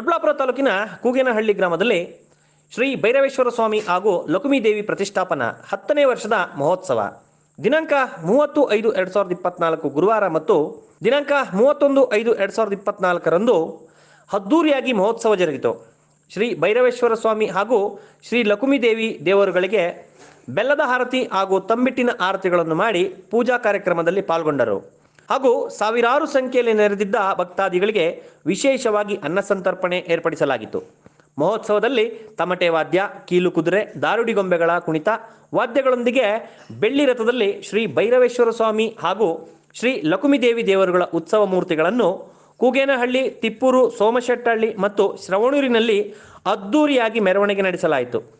ದೊಡ್ಡಬಳ್ಳಾಪುರ ತಾಲೂಕಿನ ಕೂಗೇನಹಳ್ಳಿ ಗ್ರಾಮದಲ್ಲಿ ಶ್ರೀ ಭೈರವೇಶ್ವರ ಸ್ವಾಮಿ ಹಾಗೂ ಲಕ್ಷ್ಮೀದೇವಿ ಪ್ರತಿಷ್ಠಾಪನಾ ಹತ್ತನೇ ವರ್ಷದ ಮಹೋತ್ಸವ. ದಿನಾಂಕ ಮೂವತ್ತು ಐದು ಎರಡು ಸಾವಿರದ ಇಪ್ಪತ್ನಾಲ್ಕು ಗುರುವಾರ ಮತ್ತು ದಿನಾಂಕ ಮೂವತ್ತೊಂದು ಐದು ಎರಡು ಸಾವಿರದ ಇಪ್ಪತ್ನಾಲ್ಕರಂದು ಅದ್ದೂರಿಯಾಗಿ ಮಹೋತ್ಸವ ಜರುಗಿತು. ಶ್ರೀ ಭೈರವೇಶ್ವರ ಸ್ವಾಮಿ ಹಾಗೂ ಶ್ರೀ ಲಕ್ಷ್ಮೀದೇವಿ ದೇವರುಗಳಿಗೆ ಬೆಲ್ಲದ ಆರತಿ ಹಾಗೂ ತಂಬಿಟ್ಟಿನ ಆರತಿಗಳನ್ನು ಮಾಡಿ ಪೂಜಾ ಕಾರ್ಯಕ್ರಮದಲ್ಲಿ ಪಾಲ್ಗೊಂಡರು. ಹಾಗೂ ಸಾವಿರಾರು ಸಂಖ್ಯೆಯಲ್ಲಿ ನೆರೆದಿದ್ದ ಭಕ್ತಾದಿಗಳಿಗೆ ವಿಶೇಷವಾಗಿ ಅನ್ನ ಸಂತರ್ಪಣೆ ಏರ್ಪಡಿಸಲಾಗಿತ್ತು. ಮಹೋತ್ಸವದಲ್ಲಿ ತಮಟೆ ವಾದ್ಯ, ಕೀಲು ಕುದುರೆ ದಾರುಡಿಗೊಂಬೆಗಳ ಕುಣಿತ, ವಾದ್ಯಗಳೊಂದಿಗೆ ಬೆಳ್ಳಿ ರಥದಲ್ಲಿ ಶ್ರೀ ಭೈರವೇಶ್ವರ ಸ್ವಾಮಿ ಹಾಗೂ ಶ್ರೀ ಲಕ್ಷ್ಮೀದೇವಿ ದೇವರುಗಳ ಉತ್ಸವ ಮೂರ್ತಿಗಳನ್ನು ಕೂಗೇನಹಳ್ಳಿ, ತಿಪ್ಪೂರು, ಸೋಮಶೆಟ್ಟಹಳ್ಳಿ ಮತ್ತು ಶ್ರವಣೂರಿನಲ್ಲಿ ಅದ್ದೂರಿಯಾಗಿ ಮೆರವಣಿಗೆ ನಡೆಸಲಾಯಿತು.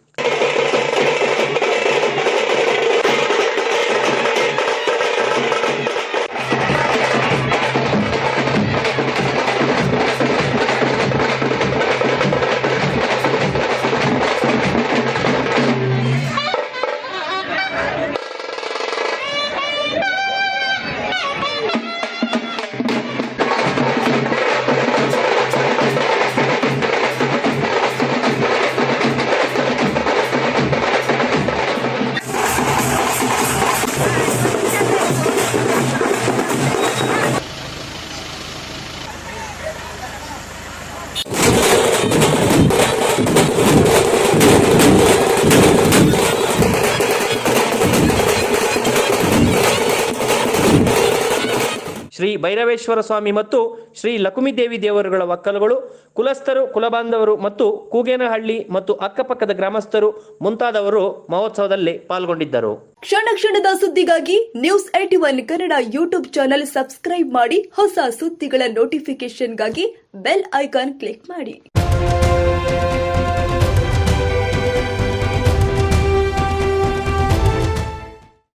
ಶ್ರೀ ಭೈರವೇಶ್ವರ ಸ್ವಾಮಿ ಮತ್ತು ಶ್ರೀ ಲಕ್ಷ್ಮೀದೇವಿ ದೇವರುಗಳ ಒಕ್ಕಲುಗಳು, ಕುಲಸ್ಥರು, ಕುಲಬಾಂಧವರು ಮತ್ತು ಕೂಗೇನಹಳ್ಳಿ ಮತ್ತು ಅಕ್ಕಪಕ್ಕದ ಗ್ರಾಮಸ್ಥರು ಮುಂತಾದವರು ಮಹೋತ್ಸವದಲ್ಲಿ ಪಾಲ್ಗೊಂಡಿದ್ದರು. ಕ್ಷಣ ಕ್ಷಣದ ಸುದ್ದಿಗಾಗಿ news at one Kannada YouTube channel subscribe ಮಾಡಿ ಹೊಸ ಸುದ್ದಿಗಳ ನೋಟಿಫಿಕೇಶನ್ಗಾಗಿ ಬೆಲ್ ಐಕಾನ್ ಕ್ಲಿಕ್ ಮಾಡಿ.